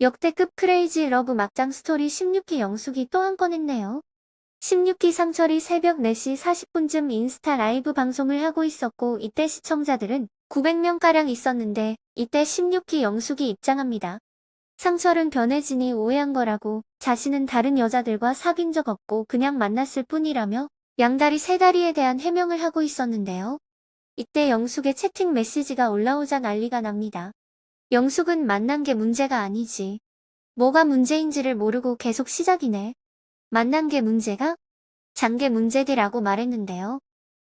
역대급 크레이지 러브 막장 스토리 16기 영숙이 또 한 건 했네요. 16기 상철이 새벽 4시 40분쯤 인스타 라이브 방송을 하고 있었고 이때 시청자들은 900명가량 있었는데 이때 16기 영숙이 입장합니다. 상철은 변혜진이 오해한 거라고 자신은 다른 여자들과 사귄 적 없고 그냥 만났을 뿐이라며 양다리 세다리에 대한 해명을 하고 있었는데요. 이때 영숙의 채팅 메시지가 올라오자 난리가 납니다. 영숙은 만난 게 문제가 아니지. 뭐가 문제인지를 모르고 계속 시작이네. 만난 게 문제가? 잔게 문제디라고 말했는데요.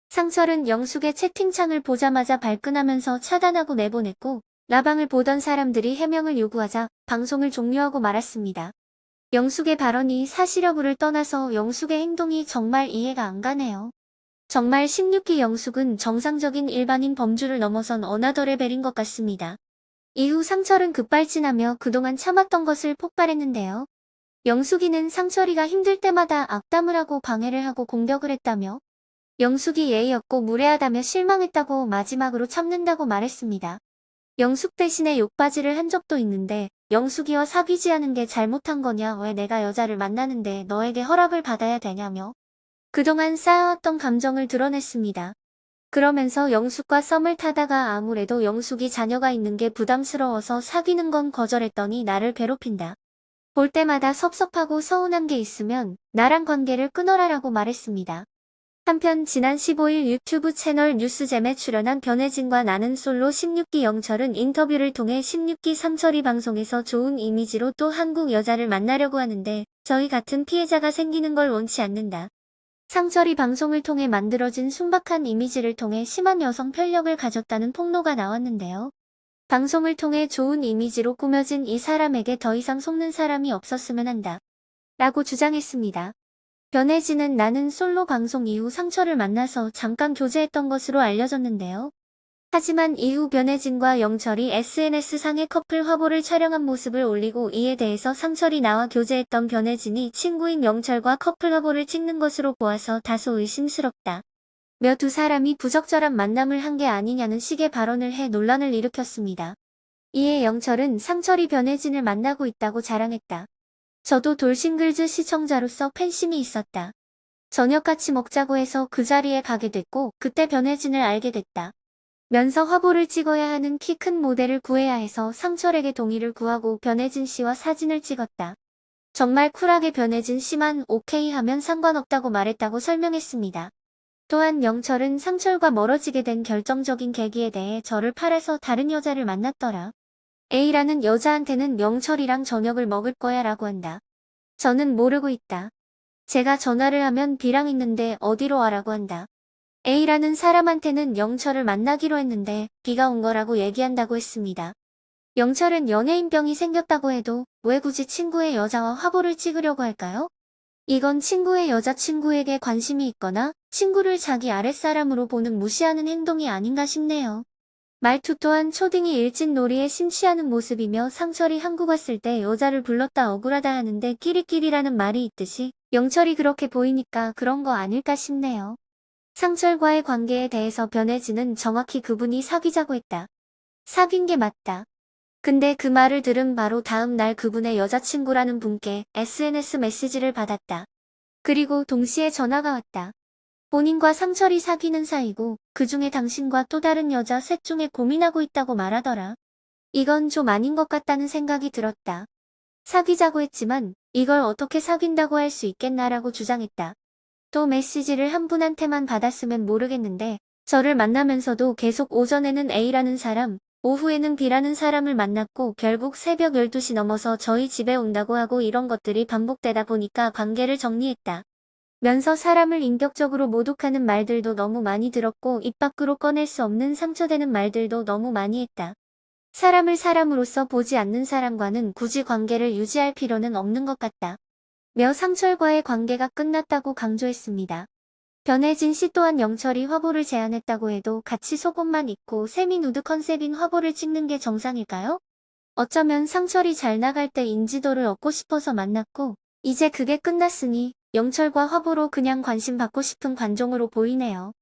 상철은 영숙의 채팅창을 보자마자 발끈하면서 차단하고 내보냈고 라방을 보던 사람들이 해명을 요구하자 방송을 종료하고 말았습니다. 영숙의 발언이 사실 여부를 떠나서 영숙의 행동이 정말 이해가 안 가네요. 정말 16기 영숙은 정상적인 일반인 범주를 넘어선 어나더 레벨인 것 같습니다. 이후 상철은 급발진하며 그동안 참았던 것을 폭발했는데요. 영숙이는 상철이가 힘들 때마다 악담을 하고 방해를 하고 공격을 했다며 영숙이 예의 없고 무례하다며 실망했다고 마지막으로 참는다고 말했습니다. 영숙 대신에 욕바지를 한 적도 있는데 영숙이와 사귀지 않은 게 잘못한 거냐 왜 내가 여자를 만나는데 너에게 허락을 받아야 되냐며 그동안 쌓아왔던 감정을 드러냈습니다. 그러면서 영숙과 썸을 타다가 아무래도 영숙이 자녀가 있는 게 부담스러워서 사귀는 건 거절했더니 나를 괴롭힌다. 볼 때마다 섭섭하고 서운한 게 있으면 나랑 관계를 끊어라라고 말했습니다. 한편 지난 15일 유튜브 채널 뉴스잼에 출연한 변혜진과 나는 솔로 16기 영철은 인터뷰를 통해 16기 상철이 방송에서 좋은 이미지로 또 한국 여자를 만나려고 하는데 저희 같은 피해자가 생기는 걸 원치 않는다. 상철이 방송을 통해 만들어진 순박한 이미지를 통해 심한 여성 편력을 가졌다는 폭로가 나왔는데요. 방송을 통해 좋은 이미지로 꾸며진 이 사람에게 더 이상 속는 사람이 없었으면 한다. 라고 주장했습니다. 변혜진은 나는 솔로 방송 이후 상철을 만나서 잠깐 교제했던 것으로 알려졌는데요. 하지만 이후 변혜진과 영철이 SNS상의 커플 화보를 촬영한 모습을 올리고 이에 대해서 상철이 나와 교제했던 변혜진이 친구인 영철과 커플 화보를 찍는 것으로 보아서 다소 의심스럽다. 며 두 사람이 부적절한 만남을 한 게 아니냐는 식의 발언을 해 논란을 일으켰습니다. 이에 영철은 상철이 변혜진을 만나고 있다고 자랑했다. 저도 돌싱글즈 시청자로서 팬심이 있었다. 저녁 같이 먹자고 해서 그 자리에 가게 됐고 그때 변혜진을 알게 됐다. 면서 화보를 찍어야 하는 키 큰 모델을 구해야 해서 상철에게 동의를 구하고 변혜진 씨와 사진을 찍었다. 정말 쿨하게 변혜진 씨만 오케이 하면 상관없다고 말했다고 설명했습니다. 또한 영철은 상철과 멀어지게 된 결정적인 계기에 대해 저를 팔아서 다른 여자를 만났더라. A라는 여자한테는 영철이랑 저녁을 먹을 거야 라고 한다. 저는 모르고 있다. 제가 전화를 하면 B랑 있는데 어디로 와라고 한다. A라는 사람한테는 영철을 만나기로 했는데 B가 온 거라고 얘기한다고 했습니다. 영철은 연예인병이 생겼다고 해도 왜 굳이 친구의 여자와 화보를 찍으려고 할까요? 이건 친구의 여자친구에게 관심이 있거나 친구를 자기 아랫사람으로 보는 무시하는 행동이 아닌가 싶네요. 말투 또한 초딩이 일진놀이에 심취하는 모습이며 상철이 한국 왔을 때 여자를 불렀다 억울하다 하는데 끼리끼리라는 말이 있듯이 영철이 그렇게 보이니까 그런 거 아닐까 싶네요. 상철과의 관계에 대해서 변혜진은 정확히 그분이 사귀자고 했다. 사귄 게 맞다. 근데 그 말을 들은 바로 다음 날 그분의 여자친구라는 분께 SNS 메시지를 받았다. 그리고 동시에 전화가 왔다. 본인과 상철이 사귀는 사이고 그 중에 당신과 또 다른 여자 셋 중에 고민하고 있다고 말하더라. 이건 좀 아닌 것 같다는 생각이 들었다. 사귀자고 했지만 이걸 어떻게 사귄다고 할 수 있겠나라고 주장했다. 또 메시지를 한 분한테만 받았으면 모르겠는데 저를 만나면서도 계속 오전에는 A라는 사람, 오후에는 B라는 사람을 만났고 결국 새벽 12시 넘어서 저희 집에 온다고 하고 이런 것들이 반복되다 보니까 관계를 정리했다. 면서 사람을 인격적으로 모독하는 말들도 너무 많이 들었고 입 밖으로 꺼낼 수 없는 상처되는 말들도 너무 많이 했다. 사람을 사람으로서 보지 않는 사람과는 굳이 관계를 유지할 필요는 없는 것 같다. 며 상철과의 관계가 끝났다고 강조했습니다. 변혜진 씨 또한 영철이 화보를 제안했다고 해도 같이 속옷만 입고 세미누드 컨셉인 화보를 찍는 게 정상일까요? 어쩌면 상철이 잘 나갈 때 인지도를 얻고 싶어서 만났고 이제 그게 끝났으니 영철과 화보로 그냥 관심 받고 싶은 관종으로 보이네요.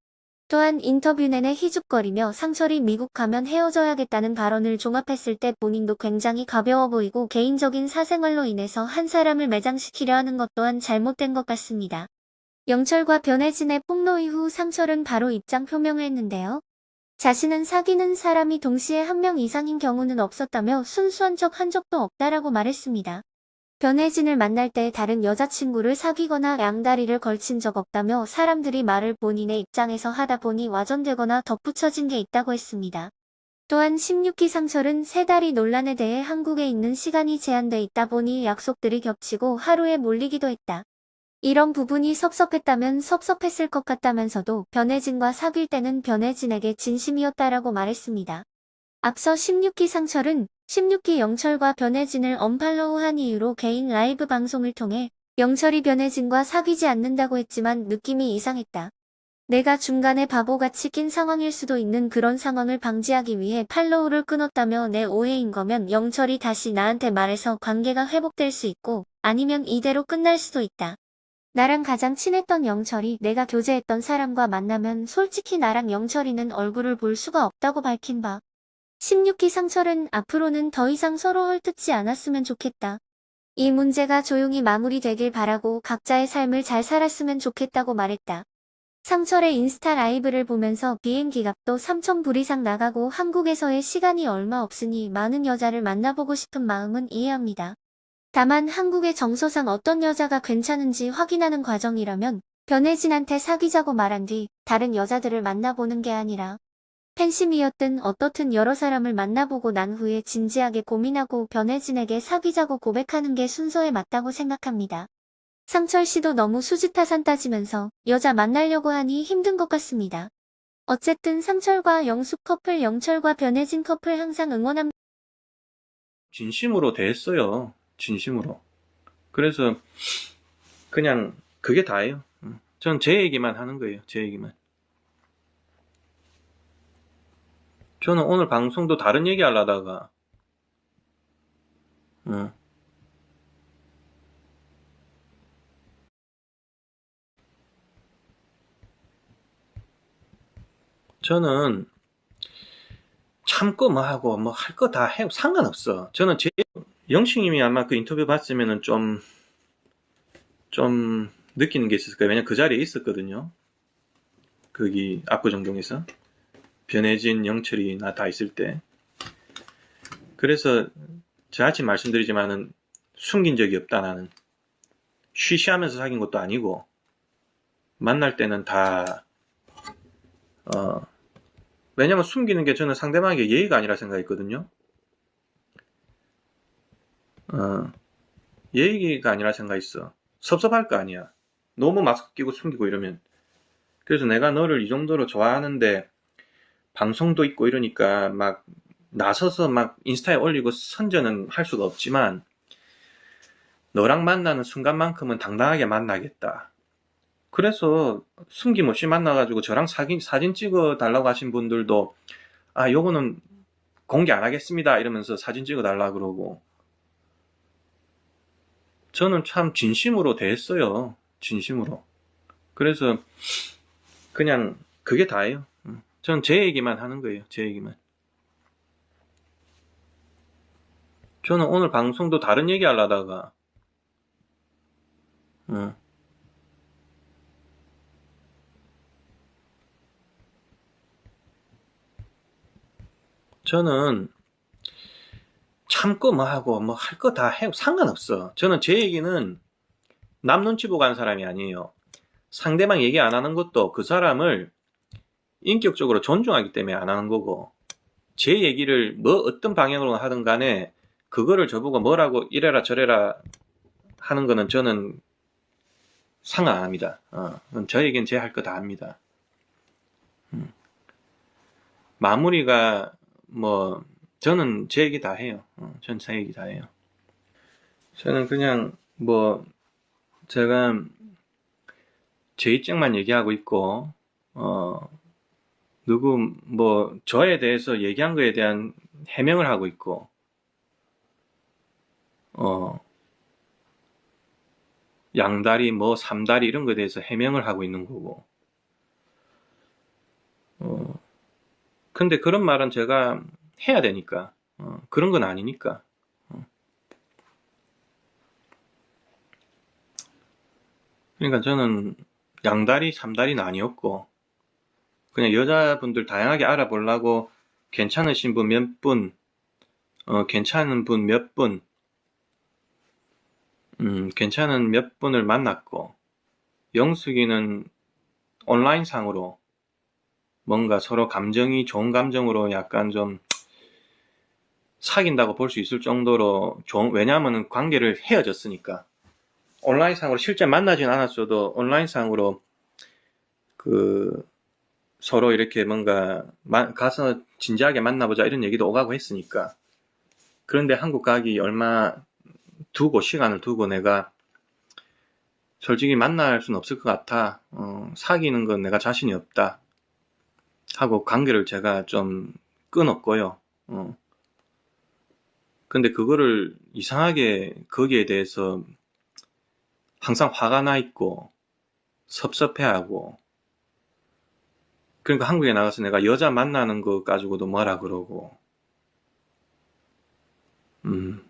또한 인터뷰 내내 희죽거리며 상철이 미국 가면 헤어져야겠다는 발언을 종합했을 때 본인도 굉장히 가벼워 보이고 개인적인 사생활로 인해서 한 사람을 매장시키려 하는 것 또한 잘못된 것 같습니다. 영철과 변혜진의 폭로 이후 상철은 바로 입장 표명을 했는데요. 자신은 사귀는 사람이 동시에 한 명 이상인 경우는 없었다며 순수한 척 한 적도 없다라고 말했습니다. 변혜진을 만날 때 다른 여자친구를 사귀거나 양다리를 걸친 적 없다며 사람들이 말을 본인의 입장에서 하다 보니 와전되거나 덧붙여진 게 있다고 했습니다. 또한 16기 상철은 세 달이 논란에 대해 한국에 있는 시간이 제한돼 있다 보니 약속들이 겹치고 하루에 몰리기도 했다. 이런 부분이 섭섭했다면 섭섭했을 것 같다면서도 변혜진과 사귈 때는 변혜진에게 진심이었다라고 말했습니다. 앞서 16기 상철은 16기 영철과 변혜진을 언팔로우한 이유로 개인 라이브 방송을 통해 영철이 변혜진과 사귀지 않는다고 했지만 느낌이 이상했다. 내가 중간에 바보같이 낀 상황일 수도 있는 그런 상황을 방지하기 위해 팔로우를 끊었다며 내 오해인 거면 영철이 다시 나한테 말해서 관계가 회복될 수 있고 아니면 이대로 끝날 수도 있다. 나랑 가장 친했던 영철이 내가 교제했던 사람과 만나면 솔직히 나랑 영철이는 얼굴을 볼 수가 없다고 밝힌 바. 16기 상철은 앞으로는 더 이상 서로 헐뜯지 않았으면 좋겠다. 이 문제가 조용히 마무리되길 바라고 각자의 삶을 잘 살았으면 좋겠다고 말했다. 상철의 인스타 라이브를 보면서 비행기 값도 3,000불 이상 나가고 한국에서의 시간이 얼마 없으니 많은 여자를 만나보고 싶은 마음은 이해합니다. 다만 한국의 정서상 어떤 여자가 괜찮은지 확인하는 과정이라면 변혜진한테 사귀자고 말한 뒤 다른 여자들을 만나보는 게 아니라 팬심이었든 어떻든 여러 사람을 만나보고 난 후에 진지하게 고민하고 변혜진에게 사귀자고 고백하는 게 순서에 맞다고 생각합니다. 상철 씨도 너무 수지타산 따지면서 여자 만나려고 하니 힘든 것 같습니다. 어쨌든 상철과 영숙 커플, 영철과 변혜진 커플 항상 응원합니다. 진심으로 대했어요. 진심으로. 그래서 그냥 그게 다예요. 전 제 얘기만 하는 거예요. 제 얘기만. 저는 오늘 방송도 다른 얘기 하려다가 어, 저는 참고 뭐 하고 뭐 할 거 다 해 상관없어. 저는 제 영식님이 아마 그 인터뷰 봤으면은 좀, 좀 느끼는 게 있을 거예요. 왜냐면 그 자리에 있었거든요. 거기 압구정동에서. 변혜진, 영철이 나다 있을 때. 그래서 저같이 말씀드리지만은 숨긴 적이 없다 나는. 쉬쉬하면서 사귄 것도 아니고 만날 때는 다 어, 왜냐면 숨기는 게 저는 상대방에게 예의가 아니라 생각했거든요. 어, 예의가 아니라 생각했어. 섭섭할 거 아니야. 너무 마스크 끼고 숨기고 이러면. 그래서 내가 너를 이 정도로 좋아하는데 방송도 있고 이러니까 막 나서서 막 인스타에 올리고 선전은 할 수가 없지만 너랑 만나는 순간만큼은 당당하게 만나겠다. 그래서 숨김없이 만나가지고 저랑 사진, 사진 찍어 달라고 하신 분들도 아 요거는 공개 안 하겠습니다 이러면서 사진 찍어 달라 그러고 저는 참 진심으로 대했어요. 진심으로. 그래서 그냥 그게 다예요. 전 제 얘기만 하는 거예요. 제 얘기만. 저는 오늘 방송도 다른 얘기 하려다가 어. 저는 참고 뭐 하고 뭐 할 거 다 해 상관없어. 저는 제 얘기는 남 눈치 보고 한 사람이 아니에요. 상대방 얘기 안 하는 것도 그 사람을 인격적으로 존중하기 때문에 안 하는 거고 제 얘기를 뭐 어떤 방향으로 하든 간에 그거를 저보고 뭐라고 이래라 저래라 하는 거는 저는 상관 안 합니다. 어, 저 얘기는 제할 거 다 합니다. 음. 마무리가 뭐 저는 제 얘기 다 해요. 어, 전제 얘기 다 해요. 저는 그냥 뭐 제가 제 입장만 얘기하고 있고 어 누구 뭐 저에 대해서 얘기한 거에 대한 해명을 하고 있고 어 양다리 뭐 삼다리 이런 거에 대해서 해명을 하고 있는 거고 근데 그런 말은 제가 해야 되니까. 어, 그런 건 아니니까. 어. 그러니까 저는 양다리, 삼다리는 아니었고, 그냥 여자분들 다양하게 알아보려고 괜찮으신 분 몇 분, 어, 괜찮은 분 몇 분, 음, 괜찮은 몇 분을 만났고, 영숙이는 온라인상으로 뭔가 서로 감정이 좋은 감정으로 약간 좀 사귄다고 볼 수 있을 정도로 좋은, 왜냐하면 관계를 헤어졌으니까. 온라인상으로 실제 만나진 않았어도 온라인상으로 그 서로 이렇게 뭔가 마- 가서 진지하게 만나보자 이런 얘기도 오가고 했으니까. 그런데 한국 가기 얼마 두고 시간을 두고 내가 솔직히 만날 수는 없을 것 같아. 어, 사귀는 건 내가 자신이 없다. 하고 관계를 제가 좀 끊었고요. 어. 근데 그거를 이상하게 거기에 대해서 항상 화가 나 있고 섭섭해하고 그러니까 한국에 나가서 내가 여자 만나는 거 가지고도 뭐라 그러고. 음.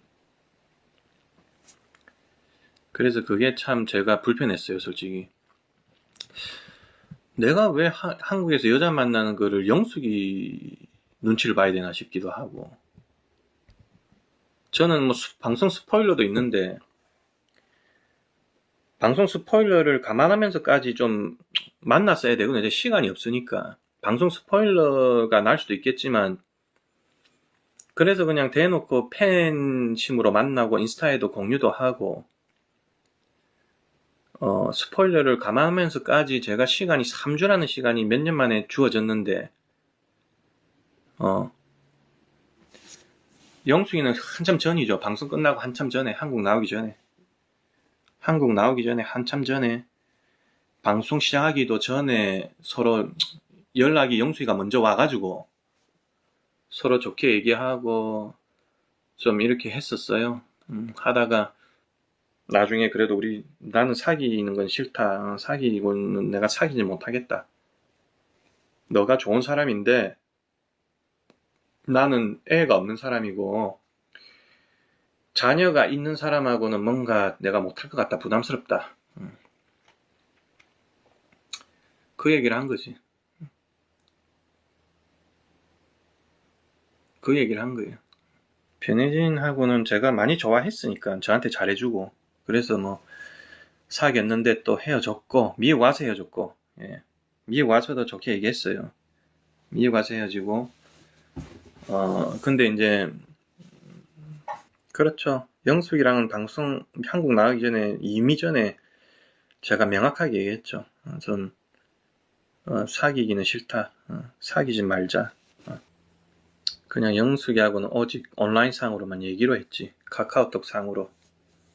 그래서 그게 참 제가 불편했어요 솔직히. 내가 왜 하- 한국에서 여자 만나는 거를 영숙이 눈치를 봐야 되나 싶기도 하고. 저는 뭐 수- 방송 스포일러도 있는데 방송 스포일러를 감안하면서까지 좀 만났어야 되고 이제 시간이 없으니까. 방송 스포일러가 날 수도 있겠지만 그래서 그냥 대놓고 팬심으로 만나고 인스타에도 공유도 하고 어, 스포일러를 감안하면서까지 제가 시간이 3주라는 시간이 몇 년 만에 주어졌는데 어 영숙이는 한참 전이죠. 방송 끝나고 한참 전에 한국 나오기 전에 한국 나오기 전에 한참 전에 방송 시작하기도 전에 서로 연락이 영수이가 먼저 와가지고 서로 좋게 얘기하고 좀 이렇게 했었어요. 음, 하다가 나중에 그래도 우리 나는 사귀는 건 싫다. 어, 사귀고는 내가 사귀지 못하겠다. 너가 좋은 사람인데 나는 애가 없는 사람이고 자녀가 있는 사람하고는 뭔가 내가 못할 것 같다. 부담스럽다. 음. 그 얘기를 한 거지. 그 얘기를 한 거예요. 변혜진하고는 제가 많이 좋아했으니까 저한테 잘해주고 그래서 뭐 사귀었는데 또 헤어졌고 미국 와서 헤어졌고 예. 미국 와서도 좋게 얘기했어요. 미국 와서 헤어지고 어 근데 이제 그렇죠. 영숙이랑은 방송 한국 나가기 전에 이미 전에 제가 명확하게 얘기했죠. 어, 전 어, 사귀기는 싫다. 어, 사귀지 말자. 어. 그냥 영숙이하고는 오직 온라인 상으로만 얘기로 했지. 카카오톡 상으로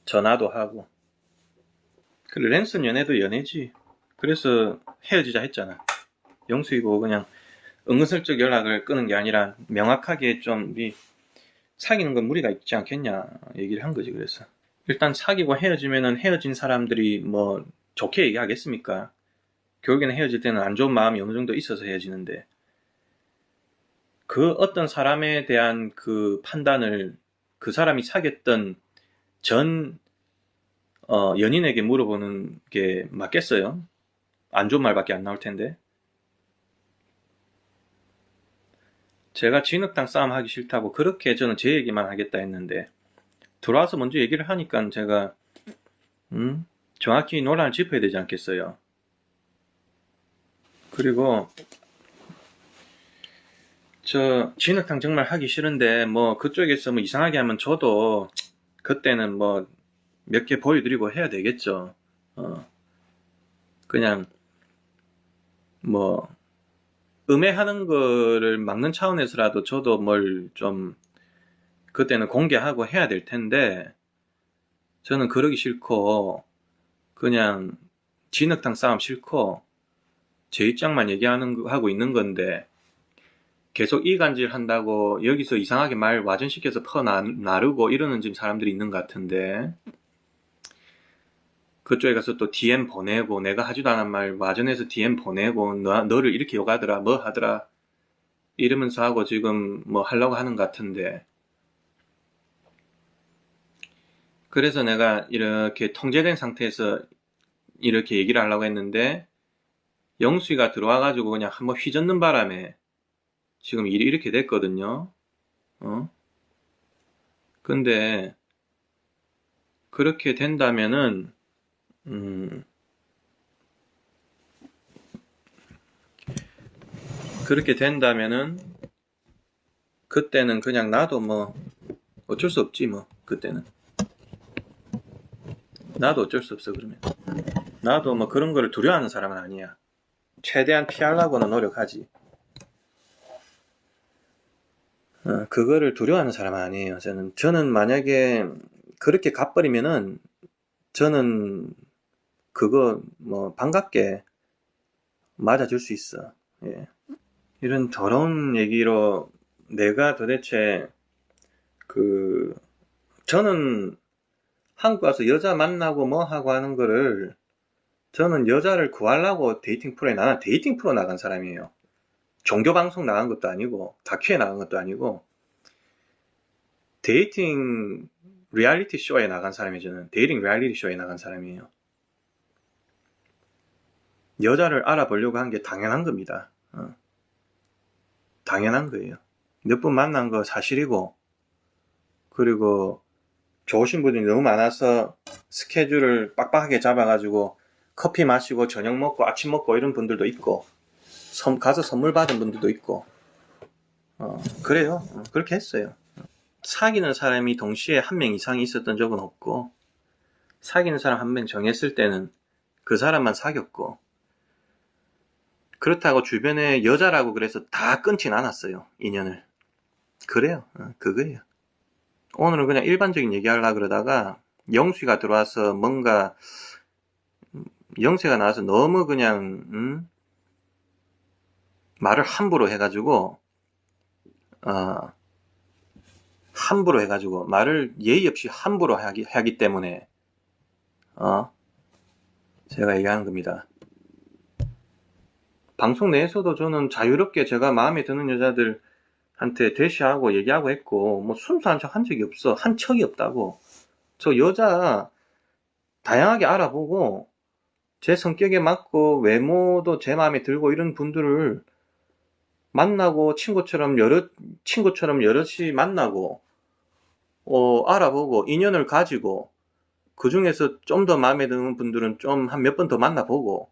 전화도 하고. 그 랜선 연애도 연애지. 그래서 헤어지자 했잖아. 영숙이고 그냥 은근슬쩍 연락을 끄는 게 아니라 명확하게 좀 우리 사귀는 건 무리가 있지 않겠냐 얘기를 한 거지 그래서 일단 사귀고 헤어지면은 헤어진 사람들이 뭐 좋게 얘기하겠습니까? 결국에는 헤어질 때는 안 좋은 마음이 어느 정도 있어서 헤어지는데 그 어떤 사람에 대한 그 판단을 그 사람이 사귀었던 전 어, 연인에게 물어보는 게 맞겠어요? 안 좋은 말밖에 안 나올 텐데 제가 진흙탕 싸움 하기 싫다고 그렇게 저는 제 얘기만 하겠다 했는데 들어와서 먼저 얘기를 하니까 제가 음? 정확히 논란을 짚어야 되지 않겠어요. 그리고 저 진흙탕 정말 하기 싫은데 뭐 그쪽에서 뭐 이상하게 하면 저도 그때는 뭐 몇 개 보여드리고 해야 되겠죠. 어. 그냥 뭐 음해하는 거를 막는 차원에서라도 저도 뭘 좀 그때는 공개하고 해야 될 텐데 저는 그러기 싫고 그냥 진흙탕 싸움 싫고 제 입장만 얘기하는 거- 하고 있는 건데 계속 이간질 한다고 여기서 이상하게 말 와전시켜서 퍼 나- 나르고 이러는 지금 사람들이 있는 것 같은데 그쪽에 가서 또 DM 보내고 내가 하지도 않은 말 와전해서 DM 보내고 너, 너를 이렇게 욕하더라 뭐 하더라 이러면서 하고 지금 뭐 하려고 하는 것 같은데. 그래서 내가 이렇게 통제된 상태에서 이렇게 얘기를 하려고 했는데, 영수이가 들어와 가지고 그냥 한번 휘젓는 바람에 지금 일이 이렇게 됐거든요. 어? 근데, 그렇게 된다면은, 음, 그렇게 된다면은, 그때는 그냥 나도 뭐, 어쩔 수 없지, 뭐, 그때는. 나도 어쩔 수 없어, 그러면. 나도 뭐 그런 거를 두려워하는 사람은 아니야. 최대한 피하려고는 노력하지. 어, 그거를 두려워하는 사람은 아니에요. 저는, 저는 만약에 그렇게 가버리면은, 저는 그거 뭐 반갑게 맞아줄 수 있어. 예. 이런 더러운 얘기로 내가 도대체 그 저는 한국 와서 여자 만나고 뭐 하고 하는 거를 저는 여자를 구하려고 데이팅 프로에 나는 데이팅 프로 나간 사람이에요. 종교 방송 나간 것도 아니고 다큐에 나간 것도 아니고 데이팅 리얼리티 쇼에 나간 사람이 저는 데이팅 리얼리티 쇼에 나간 사람이에요. 여자를 알아보려고 한 게 당연한 겁니다. 어. 당연한 거예요. 몇분 만난 거 사실이고 그리고 좋으신 분들이 너무 많아서 스케줄을 빡빡하게 잡아가지고 커피 마시고 저녁 먹고 아침 먹고 이런 분들도 있고 선- 가서 선물 받은 분들도 있고 어, 그래요. 어, 그렇게 했어요. 사귀는 사람이 동시에 한 명 이상이 있었던 적은 없고 사귀는 사람 한 명 정했을 때는 그 사람만 사귀었고 그렇다고 주변에 여자라고 그래서 다 끊진 않았어요 인연을 그래요 어, 그거예요 오늘은 그냥 일반적인 얘기하려고 그러다가 영수가 들어와서 뭔가 음, 영세가 나와서 너무 그냥 음? 말을 함부로 해가지고 어, 함부로 해가지고 말을 예의 없이 함부로 하기, 하기 때문에 어, 제가 얘기하는 겁니다. 방송 내에서도 저는 자유롭게 제가 마음에 드는 여자들한테 대시하고 얘기하고 했고 뭐 순수한 척 한 적이 없어. 한 척이 없다고. 저 여자 다양하게 알아보고 제 성격에 맞고 외모도 제 마음에 들고 이런 분들을 만나고 친구처럼 여러 친구처럼 여럿이 만나고 어, 알아보고 인연을 가지고 그 중에서 좀 더 마음에 드는 분들은 좀 한 몇 번 더 만나보고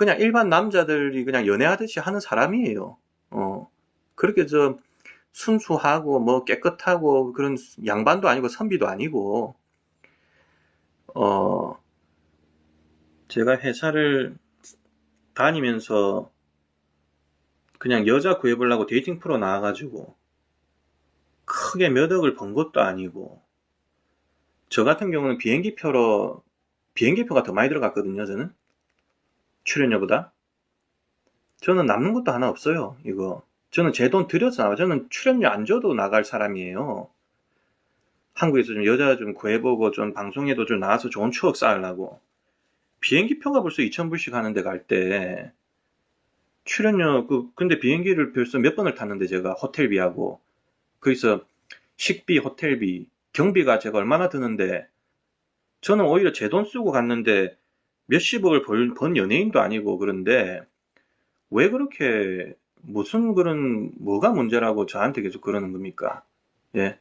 그냥 일반 남자들이 그냥 연애하듯이 하는 사람이에요. 어. 그렇게 저 순수하고 뭐 깨끗하고 그런 양반도 아니고 선비도 아니고. 어. 제가 회사를 다니면서 그냥 여자 구해보려고 데이팅 프로 나와가지고 크게 몇 억을 번 것도 아니고. 저 같은 경우는 비행기 표로 비행기 표가 더 많이 들어갔거든요 저는 출연료보다? 저는 남는 것도 하나 없어요 이거. 저는 제 돈 들여서 나와 저는 출연료 안 줘도 나갈 사람이에요. 한국에서 좀 여자 좀 구해보고 좀 방송에도 좀 나와서 좋은 추억 쌓으려고. 비행기 표가 벌써 2,000불씩 하는데 갈 때 출연료 그 근데 비행기를 벌써 몇 번을 탔는데 제가 호텔비하고. 거기서 식비, 호텔비, 경비가 제가 얼마나 드는데 저는 오히려 제 돈 쓰고 갔는데 몇십억을 벌, 번 연예인도 아니고 그런데 왜 그렇게 무슨 그런 뭐가 문제라고 저한테 계속 그러는 겁니까? 예.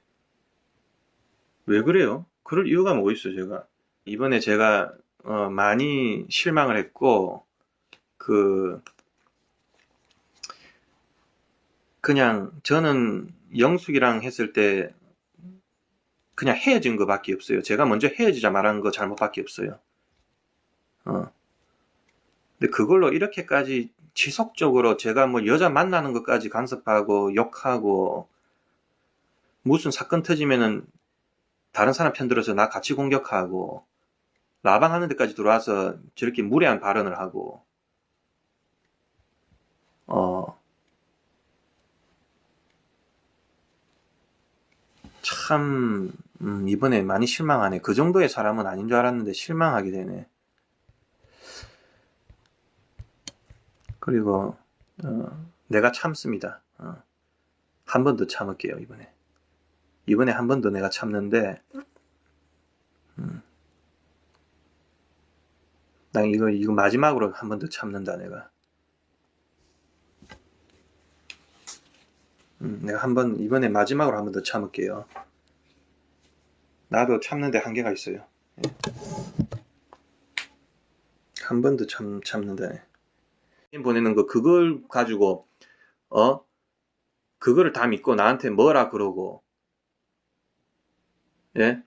왜 그래요? 그럴 이유가 뭐 있어 제가 이번에 제가 어, 많이 실망을 했고 그 그냥 저는 영숙이랑 했을 때 그냥 헤어진 거밖에 없어요. 제가 먼저 헤어지자 말한 거 잘못밖에 없어요. 어. 근데 그걸로 이렇게까지 지속적으로 제가 뭐 여자 만나는 것까지 간섭하고 욕하고 무슨 사건 터지면은 다른 사람 편 들어서 나 같이 공격하고 라방 하는 데까지 들어와서 저렇게 무례한 발언을 하고 어 참, 음, 이번에 많이 실망하네. 그 정도의 사람은 아닌 줄 알았는데 실망하게 되네. 그리고, 어, 내가 참습니다. 어. 한 번 더 참을게요, 이번에. 이번에 한 번 더 내가 참는데, 음. 난 이거, 이거 마지막으로 한 번 더 참는다, 내가. 음, 내가 한 번, 이번에 마지막으로 한 번 더 참을게요. 나도 참는데 한계가 있어요. 예. 한번 더 참, 참는다. 보내는 거, 그걸 가지고, 어? 그거를 다 믿고 나한테 뭐라 그러고, 예?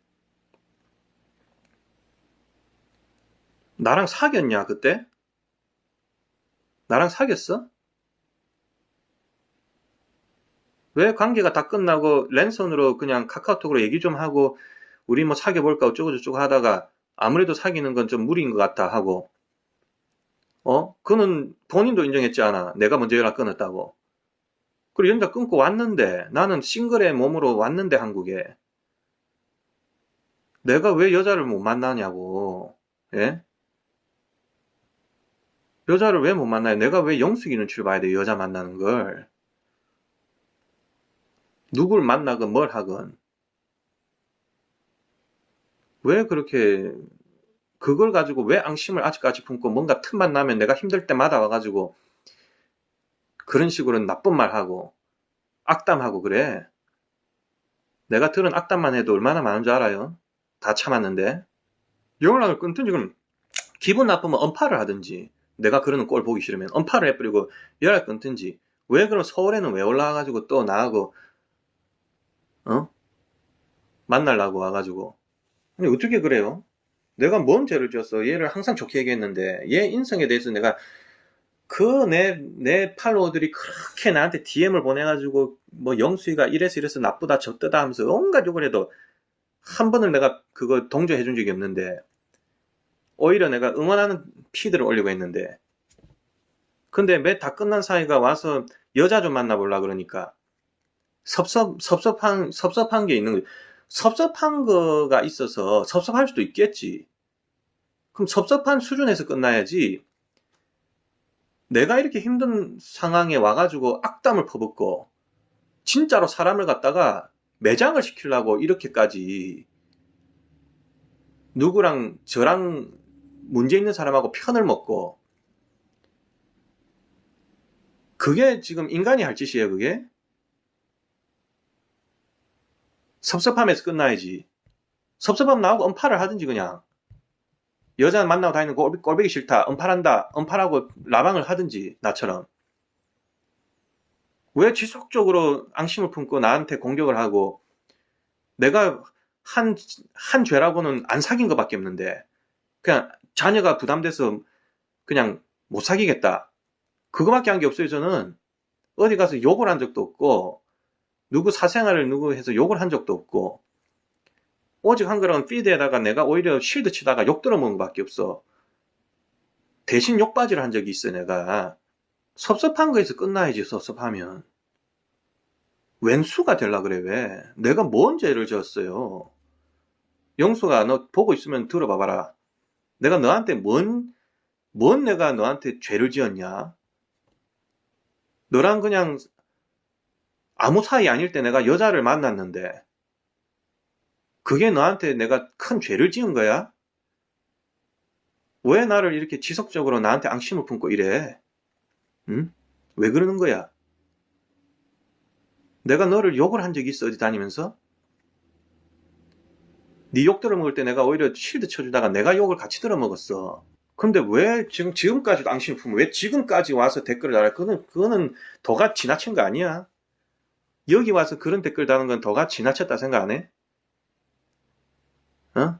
나랑 사귀었냐, 그때? 나랑 사귀었어? 왜 관계가 다 끝나고 랜선으로 그냥 카카오톡으로 얘기 좀 하고 우리 뭐 사귀어볼까 어쩌고저쩌고 하다가 아무래도 사귀는 건 좀 무리인 것 같다 하고 어? 그는 본인도 인정했지 않아. 내가 먼저 연락 끊었다고. 그리고 연락 끊고 왔는데 나는 싱글의 몸으로 왔는데 한국에 내가 왜 여자를 못 만나냐고. 예? 여자를 왜 못 만나요? 내가 왜 영숙이 눈치를 봐야 돼? 여자 만나는 걸. 누굴 만나건 뭘 하건. 왜 그렇게 그걸 가지고 왜 앙심을 아직까지 품고 뭔가 틈만 나면 내가 힘들 때마다 와가지고 그런 식으로 나쁜 말 하고 악담하고 그래. 내가 들은 악담만 해도 얼마나 많은 줄 알아요? 다 참았는데. 연락을 끊든지 그럼 기분 나쁘면 언파를 하든지 내가 그러는 꼴 보기 싫으면 언파를 해버리고 연락 끊든지 왜 그럼 서울에는 왜 올라와가지고 또 나하고 어? 만날라고 와가지고 아니 어떻게 그래요? 내가 뭔 죄를 지었어? 얘를 항상 좋게 얘기했는데 얘 인성에 대해서 내가 그 내 내 팔로워들이 그렇게 나한테 DM을 보내가지고 뭐 영수이가 이래서 이래서 나쁘다 졌다다 하면서 온갖 욕을 해도 한 번을 내가 그거 동조해 준 적이 없는데 오히려 내가 응원하는 피드를 올리고 했는데 근데 매 다 끝난 사이가 와서 여자 좀 만나보려 그러니까 섭섭 섭섭한 섭섭한 게 있는 거지. 섭섭한 거가 있어서 섭섭할 수도 있겠지. 그럼 섭섭한 수준에서 끝나야지. 내가 이렇게 힘든 상황에 와가지고 악담을 퍼붓고 진짜로 사람을 갖다가 매장을 시키려고 이렇게까지 누구랑 저랑 문제 있는 사람하고 편을 먹고 그게 지금 인간이 할 짓이에요, 그게? 섭섭함에서 끝나야지. 섭섭함 나오고 언팔을 하든지 그냥. 여자 만나고 다니는 거 꼴- 꼴보기 싫다. 언팔한다. 언팔하고 라방을 하든지 나처럼. 왜 지속적으로 앙심을 품고 나한테 공격을 하고 내가 한, 한 죄라고는 안 사귄 것밖에 없는데 그냥 자녀가 부담돼서 그냥 못 사귀겠다. 그거밖에 한 게 없어요, 저는. 어디 가서 욕을 한 적도 없고 누구 사생활을 누구 해서 욕을 한 적도 없고 오직 한 그런 피드에다가 내가 오히려 실드 치다가 욕 들어먹은 것밖에 없어. 대신 욕바지를 한 적이 있어 내가. 섭섭한 거에서 끝나야지 섭섭하면. 왼수가 될라 그래 왜? 내가 뭔 죄를 지었어요? 영수가 너 보고 있으면 들어봐봐라. 내가 너한테 뭔, 뭔 내가 너한테 죄를 지었냐? 너랑 그냥 아무 사이 아닐 때 내가 여자를 만났는데 그게 너한테 내가 큰 죄를 지은 거야? 왜 나를 이렇게 지속적으로 나한테 앙심을 품고 이래? 응? 왜 그러는 거야? 내가 너를 욕을 한 적이 있어 어디 다니면서? 네 욕 들어먹을 때 내가 오히려 실드 쳐주다가 내가 욕을 같이 들어먹었어. 근데 왜 지금 지금까지도 앙심을 품고 왜 지금까지 와서 댓글을 달아? 그거는 그거는 더가 지나친 거 아니야? 여기 와서 그런 댓글 다는 건 더가 지나쳤다 생각 안 해? 어?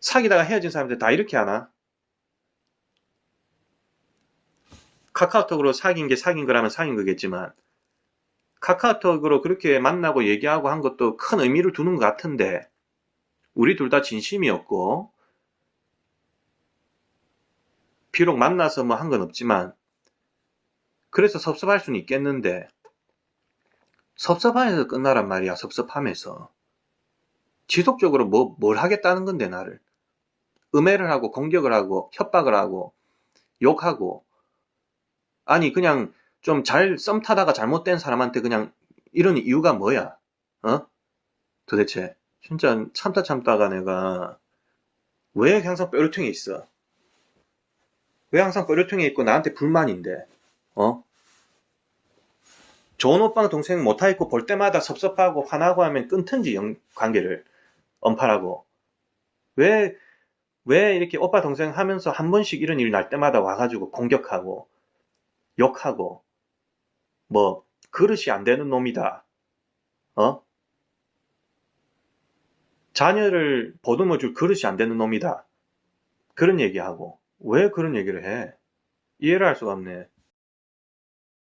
사귀다가 헤어진 사람들 다 이렇게 하나? 카카오톡으로 사귄 게 사귄 거라면 사귄 거겠지만 카카오톡으로 그렇게 만나고 얘기하고 한 것도 큰 의미를 두는 것 같은데 우리 둘 다 진심이었고 비록 만나서 뭐 한 건 없지만 그래서 섭섭할 수는 있겠는데 섭섭함에서 끝나란 말이야 섭섭함에서 지속적으로 뭐, 뭘 하겠다는 건데 나를 음해를 하고 공격을 하고 협박을 하고 욕하고 아니 그냥 좀 잘 썸 타다가 잘못된 사람한테 그냥 이런 이유가 뭐야? 어? 도대체 진짜 참다 참다가 내가 왜 항상 뾰루퉁에 있어? 왜 항상 뾰루퉁에 있고 나한테 불만인데? 어? 좋은 오빠가 동생 못하겠고 볼 때마다 섭섭하고 화나고 하면 끊든지 영- 관계를 언팔하고. 왜, 왜 이렇게 오빠 동생 하면서 한 번씩 이런 일 날 때마다 와가지고 공격하고 욕하고 뭐 그릇이 안 되는 놈이다. 어? 자녀를 보듬어 줄 그릇이 안 되는 놈이다. 그런 얘기하고. 왜 그런 얘기를 해? 이해를 할 수가 없네